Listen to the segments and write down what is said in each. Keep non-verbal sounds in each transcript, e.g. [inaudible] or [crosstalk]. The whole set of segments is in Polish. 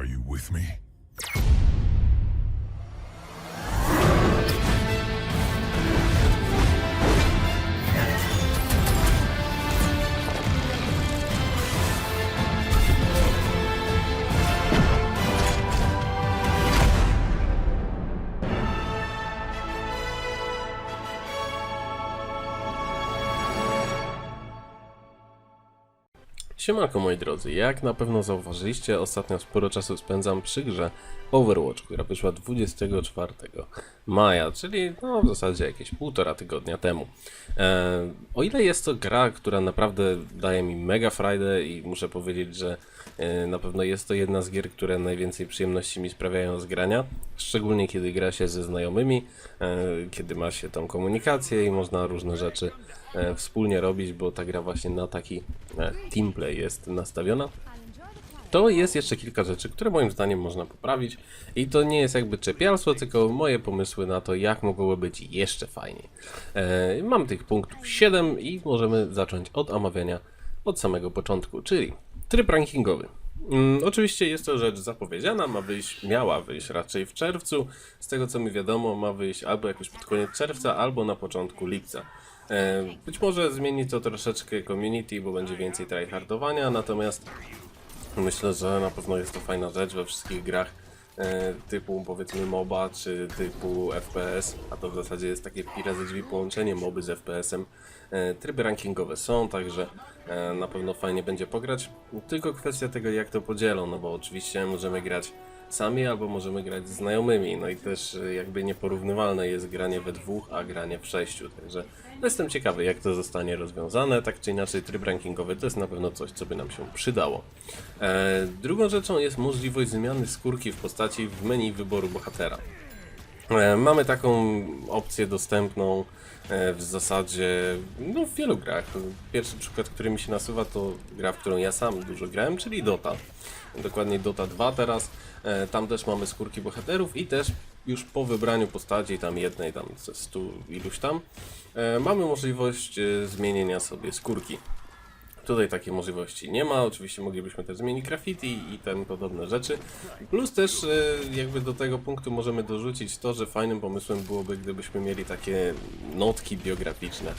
Are you with me? Siemanko moi drodzy, jak na pewno zauważyliście, ostatnio sporo czasu spędzam przy grze Overwatch, która wyszła 24 maja, czyli no w zasadzie jakieś półtora tygodnia temu. E, o ile jest to gra, która naprawdę daje mi mega frajdę i muszę powiedzieć, że e, na pewno jest to jedna z gier, które najwięcej przyjemności mi sprawiają z grania, szczególnie kiedy gra się ze znajomymi, e, kiedy ma się tą komunikację i można różne rzeczy wspólnie robić, bo ta gra właśnie na taki e, teamplay jest nastawiona. To jest jeszcze kilka rzeczy, które moim zdaniem można poprawić i to nie jest jakby czepialstwo, tylko moje pomysły na to, jak mogłoby być jeszcze fajniej. E, mam tych punktów 7 i możemy zacząć od omawiania od samego początku, czyli tryb rankingowy. Mm, oczywiście jest to rzecz zapowiedziana, ma wyjść, miała wyjść raczej w czerwcu. Z tego co mi wiadomo, ma wyjść albo jakoś pod koniec czerwca, albo na początku lipca. E, być może zmieni to troszeczkę community, bo będzie więcej tryhardowania, natomiast Myślę, że na pewno jest to fajna rzecz we wszystkich grach e, typu powiedzmy MOBA czy typu FPS, a to w zasadzie jest takie pi razy drzwi połączenie MOBy z FPS-em. E, tryby rankingowe są, także na pewno fajnie będzie pograć. Tylko kwestia tego jak to podzielą, no bo oczywiście możemy grać sami albo możemy grać z znajomymi, no i też e, jakby nieporównywalne jest granie we dwóch, a granie w sześciu, także jestem ciekawy jak to zostanie rozwiązane, tak czy inaczej tryb rankingowy to jest na pewno coś, co by nam się przydało. E, drugą rzeczą jest możliwość zmiany skórki w postaci w menu wyboru bohatera. E, Mamy taką opcję dostępną e, w zasadzie no, w wielu grach. Pierwszy przykład, który mi się nasuwa, to gra, w którą ja sam dużo grałem, czyli Dota. Dokładnie Dota 2 teraz. E, Tam też mamy skórki bohaterów i też już po wybraniu postaci, tam jednej, tam ze stu iluś tam, mamy możliwość zmienienia sobie skórki. Tutaj takiej możliwości nie ma. Oczywiście moglibyśmy też zmienić graffiti i ten podobne rzeczy. Plus też e, jakby do tego punktu możemy dorzucić to, że fajnym pomysłem byłoby, gdybyśmy mieli takie notki biograficzne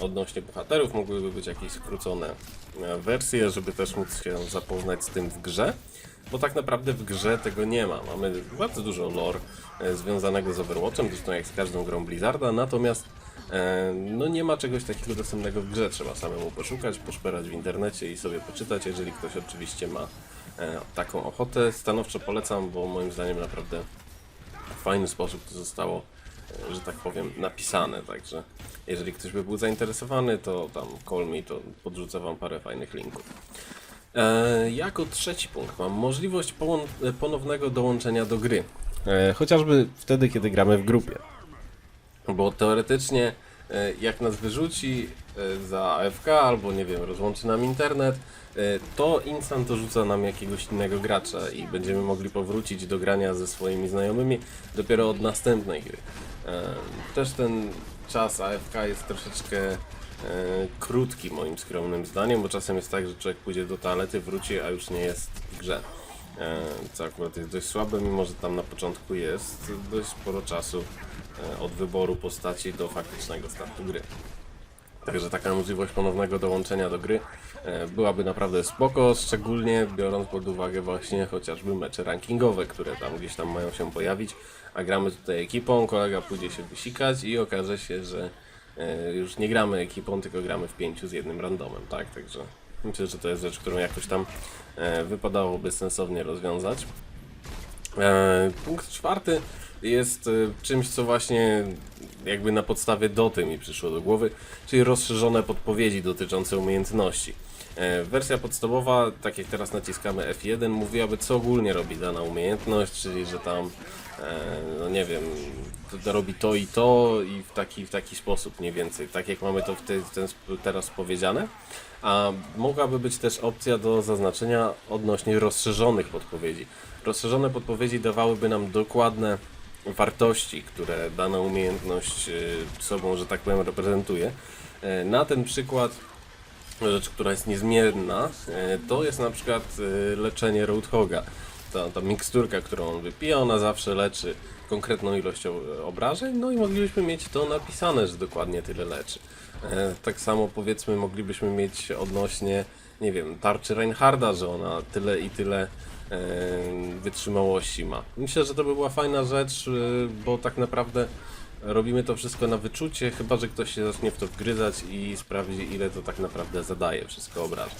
odnośnie bohaterów. Mogłyby być jakieś skrócone e, wersje, żeby też móc się zapoznać z tym w grze. Bo tak naprawdę w grze tego nie ma. Mamy bardzo dużo lore e, związanego z Overwatchem, zresztą jak z każdą grą Blizzarda, natomiast No nie ma czegoś takiego dostępnego w grze, trzeba samemu poszukać, poszperać w internecie i sobie poczytać, jeżeli ktoś oczywiście ma e, taką ochotę. Stanowczo polecam, bo moim zdaniem naprawdę w fajny sposób to zostało, e, że tak powiem, napisane, także jeżeli ktoś by był zainteresowany, to tam call me, to podrzucę wam parę fajnych linków. E, jako trzeci punkt mam możliwość ponownego dołączenia do gry. Chociażby wtedy, kiedy gramy w grupie. Bo teoretycznie, e, jak nas wyrzuci e, za AFK albo nie wiem, rozłączy nam internet, e, to instant dorzuca nam jakiegoś innego gracza i będziemy mogli powrócić do grania ze swoimi znajomymi dopiero od następnej gry. Też ten czas AFK jest troszeczkę krótki moim skromnym zdaniem, bo czasem jest tak, że człowiek pójdzie do toalety, wróci, a już nie jest w grze. E, Co akurat jest dość słabe, mimo że tam na początku jest dość sporo czasu e, od wyboru postaci do faktycznego startu gry. Także taka możliwość ponownego dołączenia do gry e, byłaby naprawdę spoko, szczególnie biorąc pod uwagę właśnie chociażby mecze rankingowe, które tam gdzieś tam mają się pojawić, a gramy tutaj ekipą, kolega pójdzie się wysikać i okaże się, że już nie gramy ekipą, tylko gramy w pięciu z jednym randomem, tak? Także myślę, że to jest rzecz, którą jakoś tam e, wypadałoby sensownie rozwiązać. E, Punkt czwarty jest e, czymś, co właśnie jakby na podstawie doty mi przyszło do głowy, czyli rozszerzone podpowiedzi dotyczące umiejętności. Wersja podstawowa, tak jak teraz naciskamy F1, mówiłaby co ogólnie robi dana umiejętność, czyli że tam, no nie wiem, robi to i to i w taki, w taki sposób mniej więcej, tak jak mamy to w, te, ten teraz powiedziane. A mogłaby być też opcja do zaznaczenia odnośnie rozszerzonych podpowiedzi. Rozszerzone podpowiedzi dawałyby nam dokładne wartości, które dana umiejętność y, sobą, że tak powiem, reprezentuje. E, Na ten przykład rzecz, która jest niezmierna, e, to jest na przykład e, leczenie Roadhoga. Ta, ta miksturka, którą on wypija, ona zawsze leczy konkretną ilość o- obrażeń, no i moglibyśmy mieć to napisane, że dokładnie tyle leczy. E, tak samo powiedzmy moglibyśmy mieć odnośnie, nie wiem, tarczy Reinharda, że ona tyle i tyle e, wytrzymałości ma. Myślę, że to by była fajna rzecz, e, bo tak naprawdę robimy to wszystko na wyczucie, chyba że ktoś się zacznie w to wgryzać i sprawdzi ile to tak naprawdę zadaje wszystko obrażeń.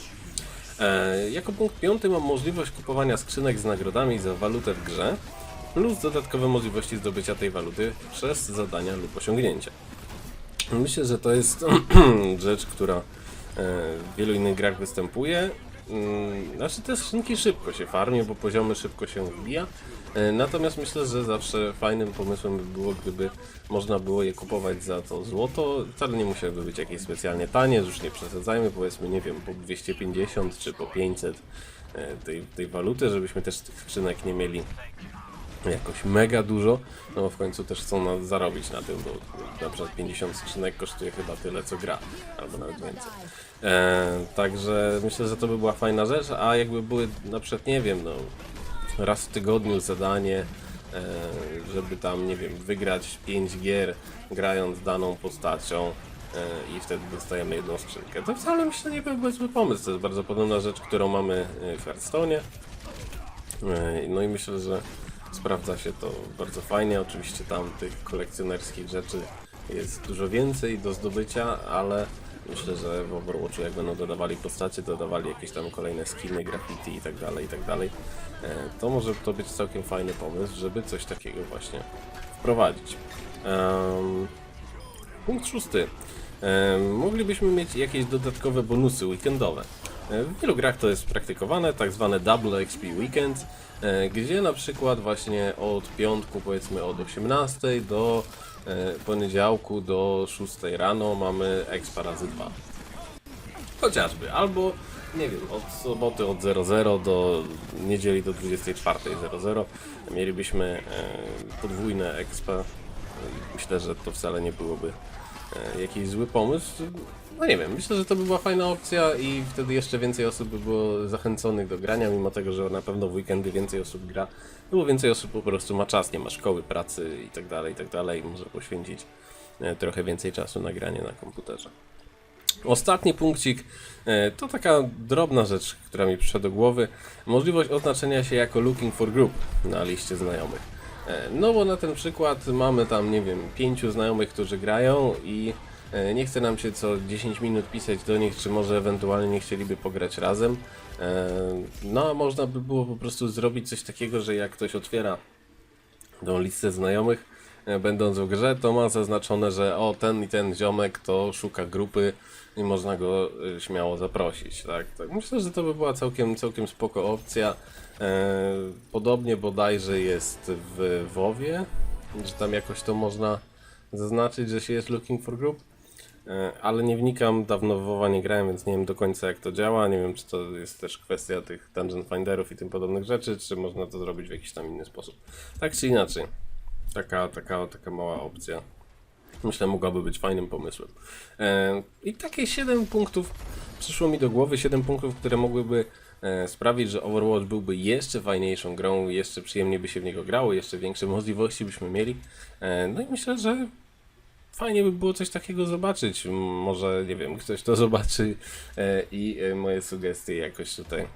E, jako punkt piąty mam możliwość kupowania skrzynek z nagrodami za walutę w grze, plus dodatkowe możliwości zdobycia tej waluty przez zadania lub osiągnięcia. Myślę, że to jest [clears throat] rzecz, która e, w wielu innych grach występuje. Mm, Znaczy te skrzynki szybko się farmi, bo poziomy szybko się wbija. E, Natomiast myślę, że zawsze fajnym pomysłem by było, gdyby można było je kupować za to złoto. Wcale nie musiałyby być jakieś specjalnie tanie, już nie przesadzajmy, powiedzmy, nie wiem, po 250 czy po 500 e, tej, tej waluty, żebyśmy też tych skrzynek nie mieli jakoś mega dużo, no bo w końcu też chcą na, zarobić na tym, bo na przykład 50 skrzynek kosztuje chyba tyle co gra, albo nawet więcej. E, także myślę, że to by była fajna rzecz, a jakby były na przykład, nie wiem, no raz w tygodniu zadanie, e, żeby tam, nie wiem, wygrać 5 gier grając daną postacią e, i wtedy dostajemy jedną skrzynkę. To wcale myślę nie byłby zły pomysł, to jest bardzo podobna rzecz, którą mamy e, w Hearthstone'ie. E, No i myślę, że sprawdza się to bardzo fajnie. Oczywiście tam tych kolekcjonerskich rzeczy jest dużo więcej do zdobycia, ale myślę, że w Overwatchu jak będą dodawali postacie, dodawali jakieś tam kolejne skiny, graffiti i tak dalej, i tak dalej, e, to może to być całkiem fajny pomysł, żeby coś takiego właśnie wprowadzić. Em, Punkt szósty. E, moglibyśmy mieć jakieś dodatkowe bonusy weekendowe. W wielu grach to jest praktykowane, tak zwane Double XP Weekend, e, gdzie na przykład właśnie od piątku powiedzmy od 18 do e, poniedziałku do 6 rano mamy expa razy 2. Chociażby, albo nie wiem, od soboty od 00 do niedzieli do 24.00 mielibyśmy e, podwójne expa. Myślę, że to wcale nie byłoby jakiś zły pomysł. No nie wiem, myślę, że to by była fajna opcja i wtedy jeszcze więcej osób by było zachęconych do grania, mimo tego, że na pewno w weekendy więcej osób gra, no bo więcej osób po prostu ma czas, nie ma szkoły, pracy i tak dalej, i tak dalej, może poświęcić e, trochę więcej czasu na granie na komputerze. Ostatni punkcik e, to taka drobna rzecz, która mi przyszła do głowy. Możliwość oznaczenia się jako looking for group na liście znajomych. E, No bo na ten przykład mamy tam, nie wiem, pięciu znajomych, którzy grają i e, nie chce nam się co 10 minut pisać do nich, czy może ewentualnie nie chcieliby pograć razem. E, No a można by było po prostu zrobić coś takiego, że jak ktoś otwiera tą listę znajomych, będąc w grze, to ma zaznaczone, że o, ten i ten ziomek to szuka grupy i można go e, śmiało zaprosić, tak? tak myślę, że to by była całkiem, całkiem spoko opcja. E, podobnie bodajże jest w WoWie, że tam jakoś to można zaznaczyć, że się jest looking for group. E, Ale nie wnikam, dawno w WoWa nie grałem, więc nie wiem do końca jak to działa. Nie wiem, czy to jest też kwestia tych dungeon finderów i tym podobnych rzeczy, czy można to zrobić w jakiś tam inny sposób. Tak czy inaczej, taka, taka, taka mała opcja. Myślę, mogłaby być fajnym pomysłem. E, I takie 7 punktów przyszło mi do głowy, 7 punktów, które mogłyby e, sprawić, że Overwatch byłby jeszcze fajniejszą grą, jeszcze przyjemniej by się w niego grało, jeszcze większe możliwości byśmy mieli. E, no i myślę, że fajnie by było coś takiego zobaczyć. Może, nie wiem, ktoś to zobaczy i moje sugestie jakoś tutaj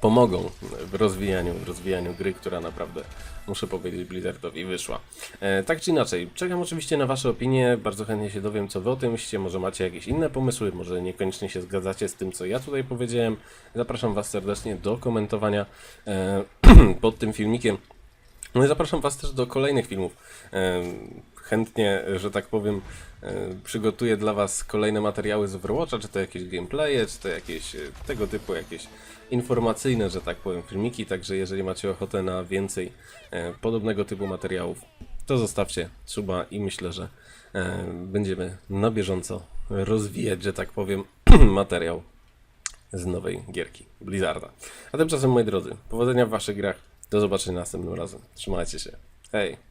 pomogą w rozwijaniu, w rozwijaniu gry, która naprawdę, muszę powiedzieć, Blizzardowi wyszła. E, tak czy inaczej, czekam oczywiście na Wasze opinie, bardzo chętnie się dowiem, co Wy o tym myślicie, może macie jakieś inne pomysły, może niekoniecznie się zgadzacie z tym, co ja tutaj powiedziałem. Zapraszam Was serdecznie do komentowania e, [clears throat] pod tym filmikiem. No i zapraszam Was też do kolejnych filmów. E, Chętnie, że tak powiem, e, przygotuję dla Was kolejne materiały z Overwatcha, czy to jakieś gameplaye, czy to jakieś e, tego typu jakieś informacyjne, że tak powiem, filmiki. Także jeżeli macie ochotę na więcej e, podobnego typu materiałów, to zostawcie suba i myślę, że e, będziemy na bieżąco rozwijać, że tak powiem, [clears throat] materiał z nowej gierki Blizzarda. A tymczasem, moi drodzy, powodzenia w Waszych grach. Do zobaczenia następnym razem. Trzymajcie się. Hej!